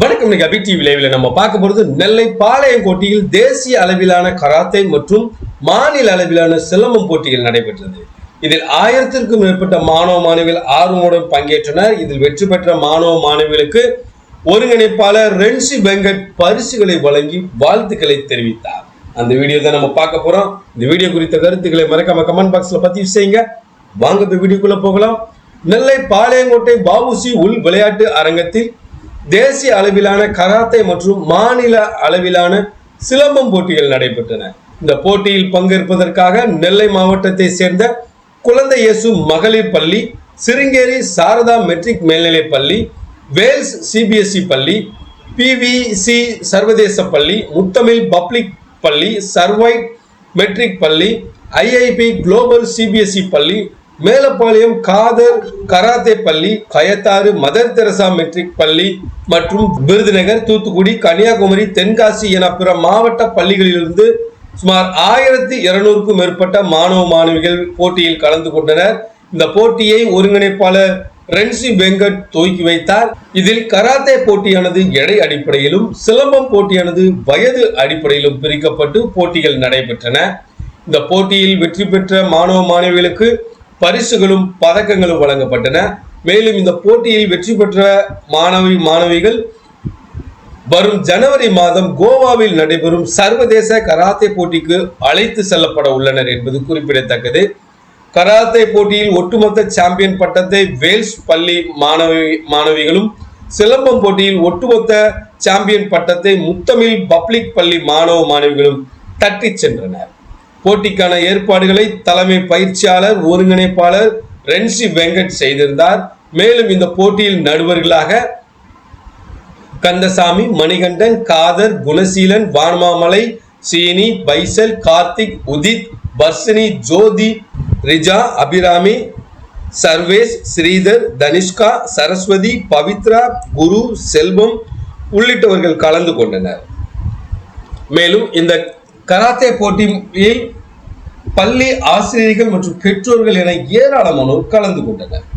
வணக்கம் இன்னைக்கு அபி டிவி லைவ்ல நம்ம பார்க்க போறது நெல்லை பாளையங்கோட்டையில் தேசிய அளவிலான கராத்தே மற்றும் மாநில அளவிலான சிலம்பம் போட்டிகள் நடைபெற்றது. இதில் ஆயிரத்திற்கும் மேற்பட்ட மாணவ மாணவிகள் ஆர்வமுடன் பங்கேற்றனர். இதில் வெற்றி பெற்ற மாணவ மாணவிகளுக்கு ஒருங்கிணைப்பாளர் ரென்சி வெங்கட் பரிசுகளை வழங்கி வாழ்த்துக்களை தெரிவித்தார். அந்த வீடியோ தான் நம்ம பார்க்க போறோம். இந்த வீடியோ குறித்த கருத்துக்களை மறக்காம கமெண்ட் பாக்ஸ்ல பதிவு செய்யுங்க. வாங்க இப்ப வீடியோக்குள்ள போகலாம். நெல்லை பாளையங்கோட்டை பாபுசி உள் விளையாட்டு அரங்கத்தில் தேசிய அளவிலான கராத்தே மற்றும் மாநில அளவிலான சிலம்பம் போட்டிகள் நடைபெற்றன. இந்த போட்டியில் பங்கேற்பதற்காக நெல்லை மாவட்டத்தை சேர்ந்த குழந்தை இயேசு மகளிர் பள்ளி சிருங்கேரி சாரதா மெட்ரிக் மேல்நிலைப் பள்ளி வேல்ஸ் சிபிஎஸ்இ பள்ளி பிவிசி சர்வதேச பள்ளி முத்தமிழ் பப்ளிக் பள்ளி சர்வைட் மெட்ரிக் பள்ளி ஐஐபி குளோபல் சிபிஎஸ்இ பள்ளி மேலப்பாளையம் காதர் கராத்தே பள்ளி கயத்தாறு மதர் தெரசா மெட்ரிக் பள்ளி மற்றும் விருதுநகர் தூத்துக்குடி கன்னியாகுமரி தென்காசி என பிற மாவட்ட பள்ளிகளிலிருந்து சுமார் ஆயிரத்தி இருநூறுக்கும் மேற்பட்ட மாணவ மாணவிகள் போட்டியில் கலந்து கொண்டனர். இந்த போட்டியை ஒருங்கிணைப்பாளர் ரென்சி வெங்கட் துவக்கி வைத்தார். இதில் கராத்தே போட்டியானது எடை அடிப்படையிலும் சிலம்பம் போட்டியானது வயது அடிப்படையிலும் பிரிக்கப்பட்டு போட்டிகள் நடைபெற்றன. இந்த போட்டியில் வெற்றி பெற்ற மாணவ மாணவிகளுக்கு பரிசுகளும் பதக்கங்களும் வழங்கப்பட்டன. மேலும் இந்த போட்டியில் வெற்றி பெற்ற மாணவி மாணவிகள் வரும் ஜனவரி மாதம் கோவாவில் நடைபெறும் சர்வதேச கராத்தே போட்டிக்கு அழைத்து செல்லப்பட உள்ளனர் என்பது குறிப்பிடத்தக்கது. கராத்தே போட்டியில் ஒட்டுமொத்த சாம்பியன் பட்டத்தை வேல்ஸ் பள்ளி மாணவி மாணவிகளும் சிலம்பம் போட்டியில் ஒட்டுமொத்த சாம்பியன் பட்டத்தை முத்தமிழ் பப்ளிக் பள்ளி மாணவ மாணவிகளும் தட்டிச் சென்றனர். போட்டிக்கான ஏற்பாடுகளை தலைமை பயிற்சியாளர் ஒருங்கிணைப்பாளர் ரென்சி வெங்கட் செய்திருந்தார். மேலும் இந்த போட்டியில் நடுவர்களாக கந்தசாமி மணிகண்டன் காதர் குணசீலன் வானமாமலை சீனி பைசல் கார்த்திக் உதித் பர்ஷினி ஜோதி ரிஜா அபிராமி சர்வேஷ் ஸ்ரீதர் தனிஷ்கா சரஸ்வதி பவித்ரா குரு செல்வம் உள்ளிட்டவர்கள் கலந்து கொண்டனர். மேலும் இந்த கராத்தே போட்டியில் பள்ளி ஆசிரியர்கள் மற்றும் பெற்றோர்கள் என ஏராளமானோர் கலந்து கொண்டனர்.